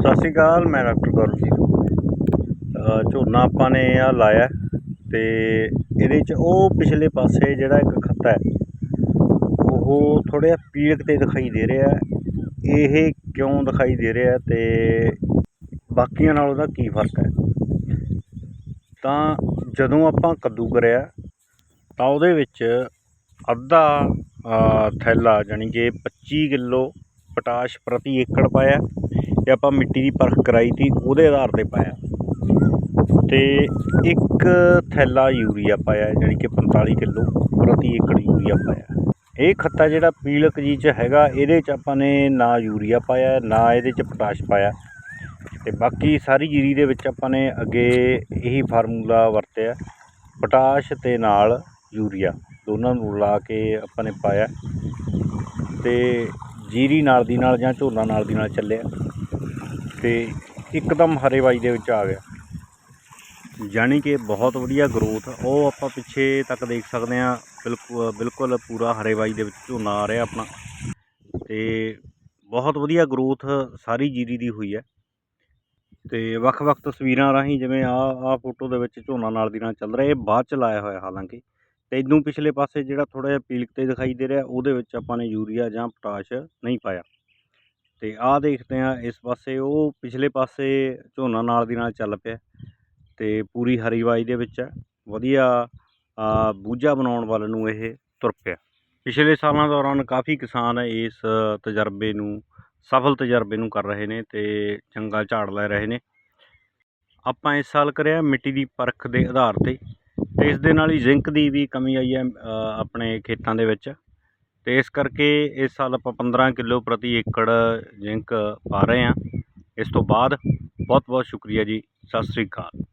ਸਤਿ ਸ਼੍ਰੀ ਅਕਾਲ, ਮੈਂ ਡਾਕਟਰ ਗੌਰਵ ਜੀ ਝੋਨਾ ਆਪਾਂ ਨੇ ਆ ਲਾਇਆ ਤੇ ਇਹਦੇ ਚ ਉਹ ਪਿਛਲੇ ਪਾਸੇ ਜਿਹੜਾ ਇੱਕ ਖੱਤਾ ਹੈ, ਉਹ ਥੋੜ੍ਹਾ ਜਿਹਾ ਪੀਲਕ ਤੇ ਦਿਖਾਈ ਦੇ ਰਿਹਾ ਇਹ ਕਿਉਂ ਦਿਖਾਈ ਦੇ ਰਿਹਾ ਹੈ ਤੇ ਬਾਕੀਆਂ ਨਾਲੋਂ ਉਹਦਾ ਕੀ ਫ਼ਰਕ ਹੈ? ਤਾਂ ਜਦੋਂ ਆਪਾਂ ਕੱਦੂ ਕਰਿਆ, ਤਾਂ ਉਹਦੇ ਵਿੱਚ ਅੱਧਾ ਥੈਲਾ ਜਾਣੀ ਕਿ 25 ਕਿਲੋ ਪੋਟਾਸ਼ ਪ੍ਰਤੀ ਏਕੜ ਪਾਇਆ। ਤੇ ਆਪਾਂ ਮਿੱਟੀ ਦੀ ਪਰਖ ਕਰਾਈ ਤੀ ਉਹਦੇ ਆਧਾਰ ਤੇ ਪਾਇਆ। ਤੇ ਇੱਕ ਥੈਲਾ ਯੂਰੀਆ ਪਾਇਆ, ਜਾਣੀ ਕਿ 45 ਕਿਲੋ ਪ੍ਰਤੀ ਏਕੜ ਯੂਰੀਆ ਪਾਇਆ। ਇਹ ਖੱਤਾ ਜਿਹੜਾ ਪੀਲਕ ਜੀ ਚ ਹੈਗਾ, ਇਹਦੇ ਚ ਆਪਾਂ ਨੇ ਨਾ ਯੂਰੀਆ ਪਾਇਆ, ਨਾ ਇਹਦੇ ਚ ਪੋਟਾਸ਼ ਪਾਇਆ। ਤੇ ਬਾਕੀ ਸਾਰੀ ਜੀਰੀ ਦੇ ਵਿੱਚ ਆਪਾਂ ਨੇ ਅੱਗੇ ਇਹੀ ਫਾਰਮੂਲਾ ਵਰਤਿਆ, ਪੋਟਾਸ਼ ਤੇ ਨਾਲ ਯੂਰੀਆ, ਦੋਨਾਂ ਨੂੰ ਲਾ ਕੇ ਆਪਾਂ ਨੇ ਪਾਇਆ। ਤੇ ਜੀਰੀ ਨਾਲ ਦੀ ਨਾਲ ਜਾਂ ਝੋਨਾ ਨਾਲ ਦੀ ਨਾਲ ਚੱਲਿਆ। ਤੇ ਇੱਕਦਮ ਹਰੇਵਾਈ ਦੇ ਵਿੱਚ ਆ ਗਿਆ। ਜਾਣੀ ਕਿ ਬਹੁਤ ਵਧੀਆ ਗਰੋਥ ਉਹ ਆਪਾਂ ਪਿੱਛੇ ਤੱਕ ਦੇਖ ਸਕਦੇ ਹਾਂ। ਬਿਲਕੁਲ ਬਿਲਕੁਲ ਪੂਰਾ ਹਰੇਵਾਈ ਦੇ ਵਿੱਚ ਝੋਨਾ ਆ ਰਿਹਾ ਆਪਣਾ। ਤੇ ਬਹੁਤ ਵਧੀਆ ਗਰੋਥ ਸਾਰੀ ਜੀਰੀ ਦੀ ਹੋਈ ਹੈ। ਤੇ ਵੱਖ-ਵੱਖ ਤਸਵੀਰਾਂ ਰਾਹੀਂ ਜਿਵੇਂ ਆ ਆ ਫੋਟੋ ਦੇ ਵਿੱਚ ਝੋਨਾ ਨਾਲ ਦੀ ਨਾਲ ਚੱਲ ਰਿਹਾ। ਇਹ ਬਾਅਦ ਚ ਲਾਇਆ ਹੋਇਆ ਹਾਲਾਂਕਿ। ਤੇ ਇਦੋਂ ਪਿਛਲੇ ਪਾਸੇ ਜਿਹੜਾ ਥੋੜਾ ਜਿਹਾ ਪੀਲਕ ਤੇ ਦਿਖਾਈ ਦੇ ਰਿਹਾ, ਉਹਦੇ ਵਿੱਚ ਆਪਾਂ ਨੇ ਯੂਰੀਆ ਜਾਂ ਪੋਟਾਸ਼ ਨਹੀਂ ਪਾਇਆ। ਅਤੇ ਆਹ ਦੇਖਦੇ ਹਾਂ, ਇਸ ਪਾਸੇ ਉਹ ਪਿਛਲੇ ਪਾਸੇ ਝੋਨਾ ਨਾਲ ਦੀ ਨਾਲ ਚੱਲ ਪਿਆ ਅਤੇ ਪੂਰੀ ਹਰੀ ਵਾਈ ਦੇ ਵਿੱਚ ਹੈ ਵਧੀਆ ਬੂਝਾ ਬਣਾਉਣ ਵੱਲ ਨੂੰ ਇਹ ਤੁਰ ਪਿਆ। ਪਿਛਲੇ ਸਾਲਾਂ ਦੌਰਾਨ ਕਾਫੀ ਕਿਸਾਨ ਇਸ ਤਜਰਬੇ ਨੂੰ, ਸਫਲ ਤਜਰਬੇ ਨੂੰ ਕਰ ਰਹੇ ਨੇ ਅਤੇ ਚੰਗਾ ਝਾੜ ਲੈ ਰਹੇ ਨੇ। ਆਪਾਂ ਇਸ ਸਾਲ ਕਰਿਆ ਮਿੱਟੀ ਦੀ ਪਰਖ ਦੇ ਆਧਾਰ ਤੇ ਤੇ ਇਸ ਦੇ ਨਾਲ ਹੀ ਜ਼ਿੰਕ ਦੀ ਵੀ ਕਮੀ ਆਈ ਹੈ ਆਪਣੇ ਖੇਤਾਂ ਦੇ ਵਿੱਚ। ਅਤੇ ਇਸ ਕਰਕੇ ਇਸ ਸਾਲ ਆਪਾਂ 15 ਕਿਲੋ ਪ੍ਰਤੀ ਏਕੜ ਜ਼ਿੰਕ ਪਾ ਰਹੇ ਹਾਂ। ਇਸ ਤੋਂ ਬਾਅਦ ਬਹੁਤ ਬਹੁਤ ਸ਼ੁਕਰੀਆ ਜੀ। ਸਤਿ ਸ੍ਰੀ ਅਕਾਲ।